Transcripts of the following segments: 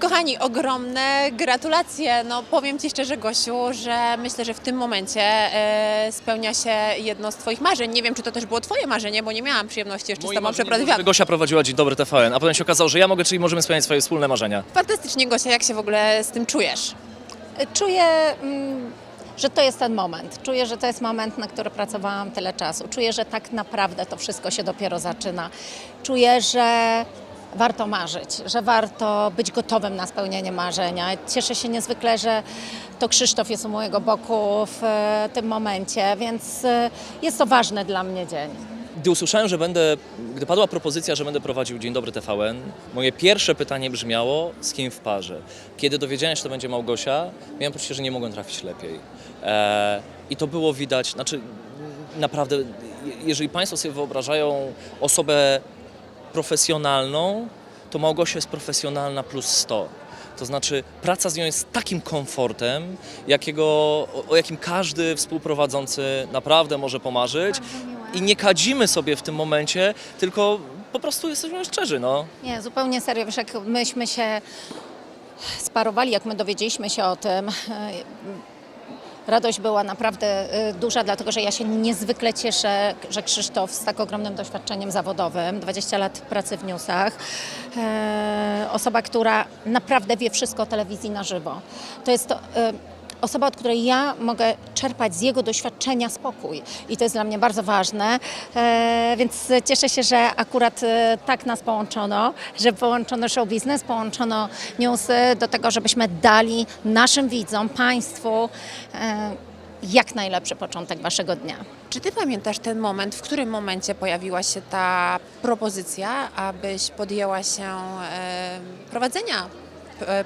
Kochani, ogromne gratulacje. No powiem Ci szczerze, Gosiu, że myślę, że w tym momencie e, spełnia się jedno z Twoich marzeń. Nie wiem, czy to też było Twoje marzenie, bo nie miałam przyjemności jeszcze z Tobą marzeniem żeby. Gosia prowadziła Dzień Dobry TVN, a potem się okazało, że ja mogę, czyli możemy spełniać swoje wspólne marzenia. Fantastycznie, Gosia, jak się w ogóle z tym czujesz? Czuję, mm, że to jest ten moment. Czuję, że to jest moment, na który pracowałam tyle czasu. Czuję, że tak naprawdę to wszystko się dopiero zaczyna. Czuję, że warto marzyć, że warto być gotowym na spełnienie marzenia. Cieszę się niezwykle, że to Krzysztof jest u mojego boku w e, tym momencie, więc e, jest to ważny dla mnie dzień. Gdy usłyszałem, że będę, gdy padła propozycja, że będę prowadził Dzień Dobry TVN, moje pierwsze pytanie brzmiało, z kim w parze. Kiedy dowiedziałem się, że to będzie Małgosia, miałem poczucie, że nie mogłem trafić lepiej. E, I to było widać, znaczy naprawdę, je- jeżeli Państwo sobie wyobrażają osobę profesjonalną, to Małgosia jest profesjonalna plus 100. To znaczy praca z nią jest takim komfortem, jakiego, o, o jakim każdy współprowadzący naprawdę może pomarzyć. I nie kadzimy sobie w tym momencie, tylko po prostu jesteśmy szczerzy, no. Nie, zupełnie serio. Wiesz, jak myśmy się sparowali, jak my dowiedzieliśmy się o tym, radość była naprawdę e, duża, dlatego że ja się niezwykle cieszę, że Krzysztof z tak ogromnym doświadczeniem zawodowym, 20 lat pracy w newsach, e, osoba, która naprawdę wie wszystko o telewizji na żywo. To jest to, e, osoba, od której ja mogę czerpać z jego doświadczenia spokój. I to jest dla mnie bardzo ważne. E, więc cieszę się, że akurat e, tak nas połączono, że połączono show biznes, połączono newsy do tego, żebyśmy dali naszym widzom, Państwu e, jak najlepszy początek Waszego dnia. Czy Ty pamiętasz ten moment, w którym momencie pojawiła się ta propozycja, abyś podjęła się prowadzenia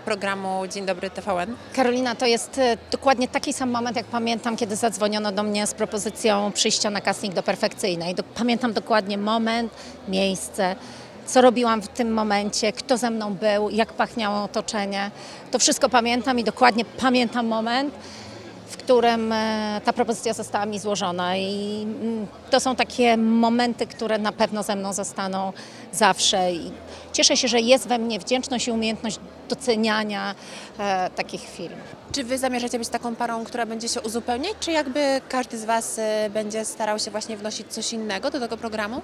programu Dzień Dobry TVN? Karolina, to jest e, dokładnie taki sam moment, jak pamiętam, kiedy zadzwoniono do mnie z propozycją przyjścia na casting do perfekcyjnej. Pamiętam dokładnie moment, miejsce, co robiłam w tym momencie, kto ze mną był, jak pachniało otoczenie. To wszystko pamiętam i dokładnie pamiętam moment, w którym e, ta propozycja została mi złożona. I mm, to są takie momenty, które na pewno ze mną zostaną zawsze. I cieszę się, że jest we mnie wdzięczność i umiejętność doceniania e, takich chwil. Czy Wy zamierzacie być taką parą, która będzie się uzupełniać, czy jakby każdy z Was e, będzie starał się właśnie wnosić coś innego do tego programu?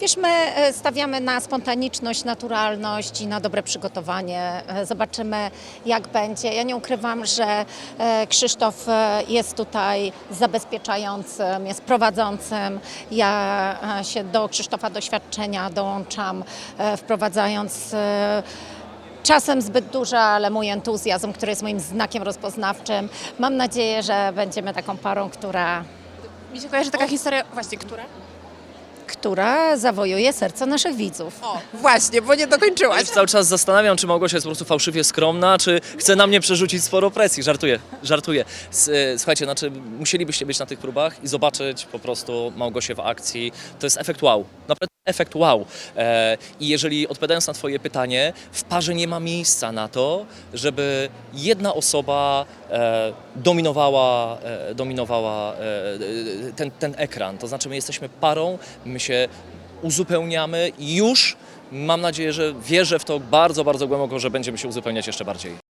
Wiesz, my e, stawiamy na spontaniczność, naturalność i na dobre przygotowanie. E, Zobaczymy, jak będzie. Ja nie ukrywam, że e, Krzysztof jest tutaj zabezpieczającym, jest prowadzącym. Ja się do Krzysztofa doświadczenia dołączam, wprowadzając Czasem zbyt duży, ale mój entuzjazm, który jest moim znakiem rozpoznawczym. Mam nadzieję, że będziemy taką parą, która, Mi się kojarzy taka historia, właśnie, która? Która zawojuje serca naszych widzów. O, właśnie, bo nie dokończyłaś. Ja się cały czas zastanawiam, czy Małgosia jest po prostu fałszywie skromna, czy chce na mnie przerzucić sporo presji. Żartuję, żartuję. S- e, Słuchajcie, znaczy musielibyście być na tych próbach i zobaczyć po prostu Małgosię w akcji. To jest efekt wow. Naprawdę efekt wow. E, I jeżeli odpowiadając na twoje pytanie, w parze nie ma miejsca na to, żeby jedna osoba e, dominowała, e, dominowała ten, ten ekran. To znaczy my jesteśmy parą, my się uzupełniamy i już mam nadzieję, że wierzę w to bardzo, bardzo głęboko, że będziemy się uzupełniać jeszcze bardziej.